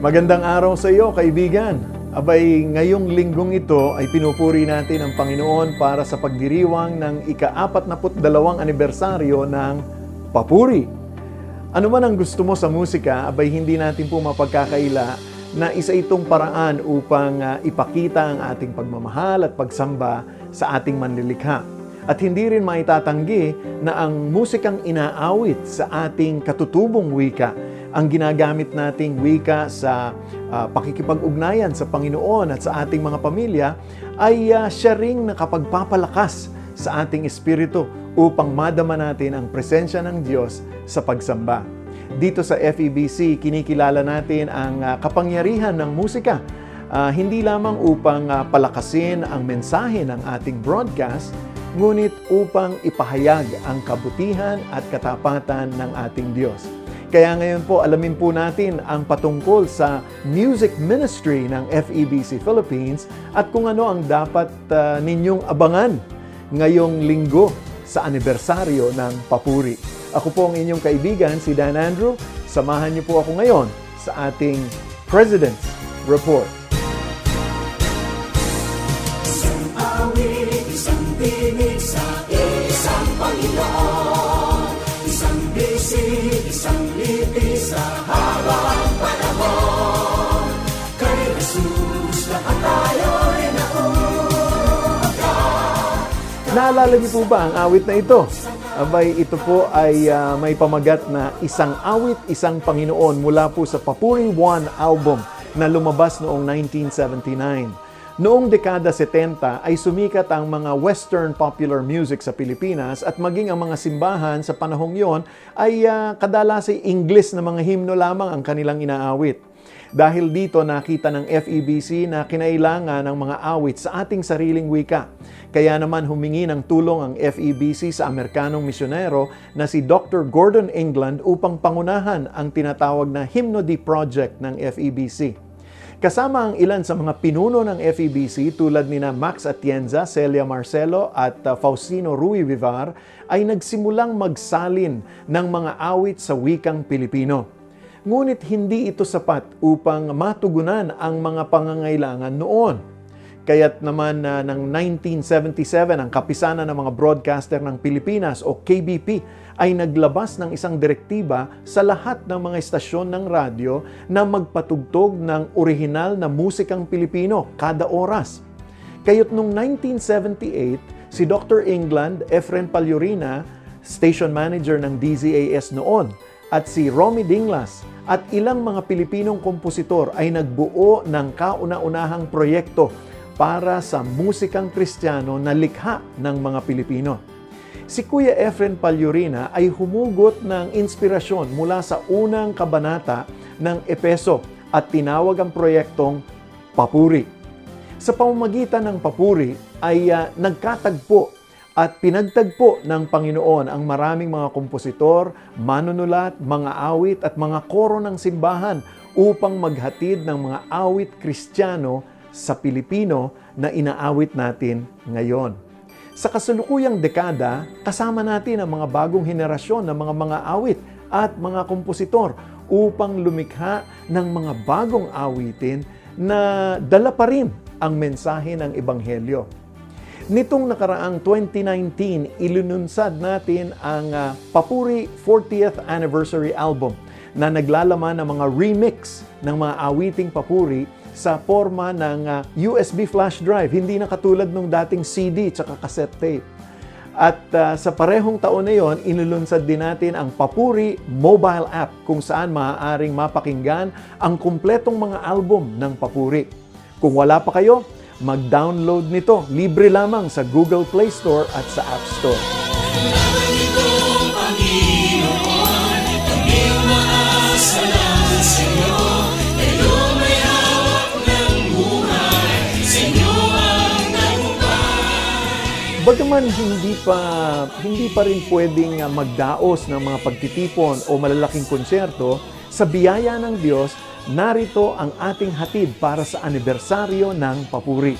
Magandang araw sa iyo, kaibigan. Abay, ngayong linggong ito ay pinupuri natin ang Panginoon para sa pagdiriwang ng ika-42 anibersaryo ng Papuri. Ano man ang gusto mo sa musika, abay hindi natin po mapagkakaila na isa itong paraan upang ah, ipakita ang ating pagmamahal at pagsamba sa ating manlilikha. At hindi rin maitatanggi na ang musikang inaawit sa ating katutubong wika ang ginagamit nating wika sa ah, pakikipag-ugnayan sa Panginoon at sa ating mga pamilya ay uh, siya ring nakapagpapalakas sa ating espiritu upang madama natin ang presensya ng Diyos sa pagsamba. Dito sa FEBC, kinikilala natin ang ah, kapangyarihan ng musika Ah, hindi lamang upang ah, palakasin ang mensahe ng ating broadcast, ngunit upang ipahayag ang kabutihan at katapatan ng ating Diyos. Kaya ngayon po, alamin po natin ang patungkol sa music ministry ng FEBC Philippines at kung ano ang dapat ah, ninyong abangan ngayong linggo sa anibersaryo ng Papuri. Ako po ang inyong kaibigan, si Dan Andrew. Samahan niyo po ako ngayon sa ating President's Report. awit, isang tinig sa isang Panginoon. Bisig, isang litis sa habang panahon. Kay Jesus, lahat tayo'y Naalala niyo po ba ang awit na ito? Abay, ito po ay ah, may pamagat na isang awit, isang Panginoon mula po sa Papuri 1 album na lumabas noong 1979. Noong dekada 70 ay sumikat ang mga Western popular music sa Pilipinas at maging ang mga simbahan sa panahong yon ay uh, kadalasay English na mga himno lamang ang kanilang inaawit. Dahil dito nakita ng FEBC na kinailangan ng mga awit sa ating sariling wika. Kaya naman humingi ng tulong ang FEBC sa Amerikanong misyonero na si Dr. Gordon England upang pangunahan ang tinatawag na Hymno D Project ng FEBC. Kasama ang ilan sa mga pinuno ng FEBC tulad nina Max Atienza, Celia Marcelo at uh, Faustino Rui Vivar ay nagsimulang magsalin ng mga awit sa wikang Pilipino. Ngunit hindi ito sapat upang matugunan ang mga pangangailangan noon. Kaya't naman na ng 1977 ang kapisanan ng mga broadcaster ng Pilipinas o KBP ay naglabas ng isang direktiba sa lahat ng mga istasyon ng radyo na magpatugtog ng orihinal na musikang Pilipino kada oras. Kaya't noong 1978, si Dr. England, Efren Palyurina, station manager ng DZAS noon, at si Romy Dinglas at ilang mga Pilipinong kompositor ay nagbuo ng kauna-unahang proyekto para sa musikang Kristiyano na likha ng mga Pilipino. Si Kuya Efren Palyurina ay humugot ng inspirasyon mula sa unang kabanata ng Epeso at tinawag ang proyektong Papuri. Sa pamamagitan ng papuri ay uh, nagkatagpo at pinagtagpo ng Panginoon ang maraming mga kompositor, manunulat, mga awit at mga koro ng simbahan upang maghatid ng mga awit Kristiyano sa Pilipino na inaawit natin ngayon. Sa kasalukuyang dekada, kasama natin ang mga bagong henerasyon ng mga mga awit at mga kompositor upang lumikha ng mga bagong awitin na dala pa rin ang mensahe ng Ebanghelyo. Nitong nakaraang 2019, ilinunsad natin ang ah, Papuri 40th Anniversary Album na naglalaman ng mga remix ng mga awiting papuri sa forma ng ah, USB flash drive, hindi na katulad nung dating CD at cassette tape. At ah, sa parehong taon na yon, inulunsad din natin ang Papuri mobile app kung saan maaaring mapakinggan ang kumpletong mga album ng Papuri. Kung wala pa kayo, mag-download nito. Libre lamang sa Google Play Store at sa App Store. Bagaman hindi pa hindi pa rin pwedeng ah, magdaos ng mga pagtitipon o malalaking konsyerto, sa biyaya ng Diyos, narito ang ating hatid para sa anibersaryo ng papuri.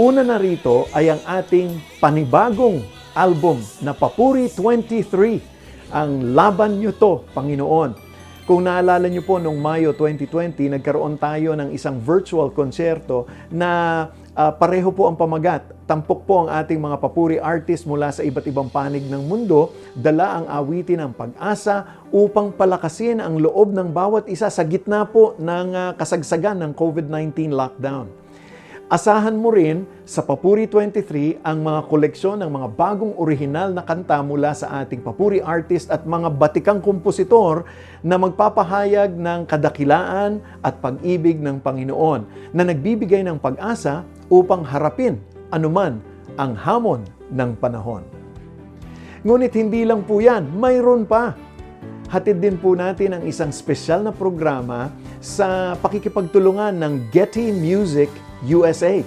Una na rito ay ang ating panibagong album na Papuri 23, ang Laban Nyo To, Panginoon. Kung naalala niyo po noong Mayo 2020, nagkaroon tayo ng isang virtual konsyerto na ah, pareho po ang pamagat. Tampok po ang ating mga papuri artist mula sa iba't ibang panig ng mundo, dala ang awitin ng pag-asa upang palakasin ang loob ng bawat isa sa gitna po ng ah, kasagsagan ng COVID-19 lockdown. Asahan mo rin sa Papuri 23 ang mga koleksyon ng mga bagong orihinal na kanta mula sa ating papuri artist at mga batikang kompositor na magpapahayag ng kadakilaan at pag-ibig ng Panginoon na nagbibigay ng pag-asa upang harapin anuman ang hamon ng panahon. Ngunit hindi lang po yan, mayroon pa. Hatid din po natin ang isang espesyal na programa sa pakikipagtulungan ng Getty Music USA.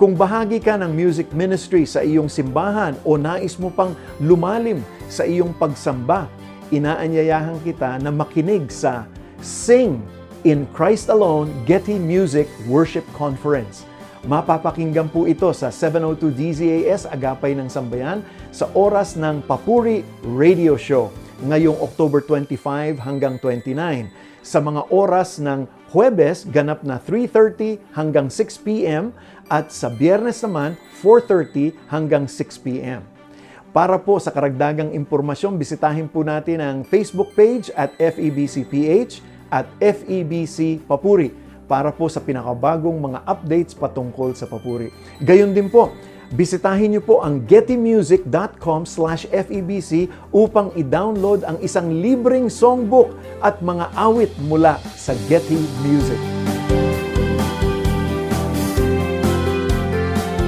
Kung bahagi ka ng music ministry sa iyong simbahan o nais mo pang lumalim sa iyong pagsamba, inaanyayahan kita na makinig sa Sing in Christ Alone Getty Music Worship Conference. Mapapakinggan po ito sa 702 DZAS Agapay ng Sambayan sa oras ng Papuri Radio Show ngayong October 25 hanggang 29. Sa mga oras ng Huwebes, ganap na 3.30 hanggang 6 p.m. at sa Biyernes naman, 4.30 hanggang 6 p.m. Para po sa karagdagang impormasyon, bisitahin po natin ang Facebook page at FEBCPH at FEBC Papuri para po sa pinakabagong mga updates patungkol sa papuri. Gayon din po, bisitahin niyo po ang gettymusic.com slash FEBC upang i-download ang isang libreng songbook at mga awit mula sa Getty Music.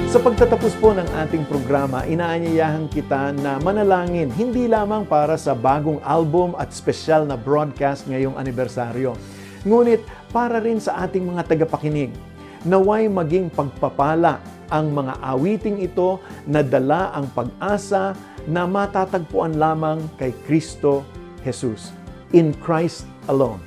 Sa pagtatapos po ng ating programa, inaanyayahan kita na manalangin hindi lamang para sa bagong album at special na broadcast ngayong anibersaryo, ngunit para rin sa ating mga tagapakinig. Naway maging pagpapala ang mga awiting ito na dala ang pag-asa na matatagpuan lamang kay Kristo Jesus. In Christ alone.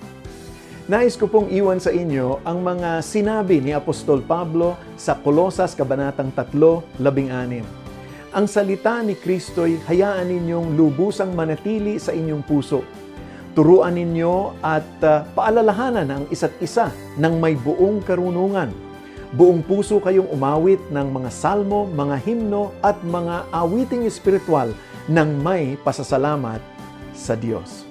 Nais ko pong iwan sa inyo ang mga sinabi ni Apostol Pablo sa Kolosas Kabanatang 3, 16. Ang salita ni Kristo'y hayaan ninyong lubusang manatili sa inyong puso. Turuan ninyo at uh, paalalahanan ang isa't isa ng may buong karunungan. Buong puso kayong umawit ng mga salmo, mga himno at mga awiting espiritual ng may pasasalamat sa Diyos.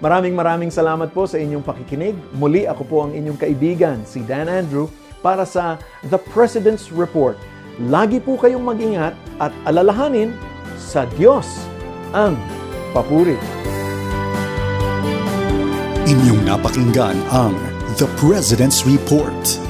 Maraming maraming salamat po sa inyong pakikinig. Muli ako po ang inyong kaibigan, si Dan Andrew, para sa The President's Report. Lagi po kayong mag-ingat at alalahanin sa Diyos ang papuri. Inyong napakinggan ang The President's Report.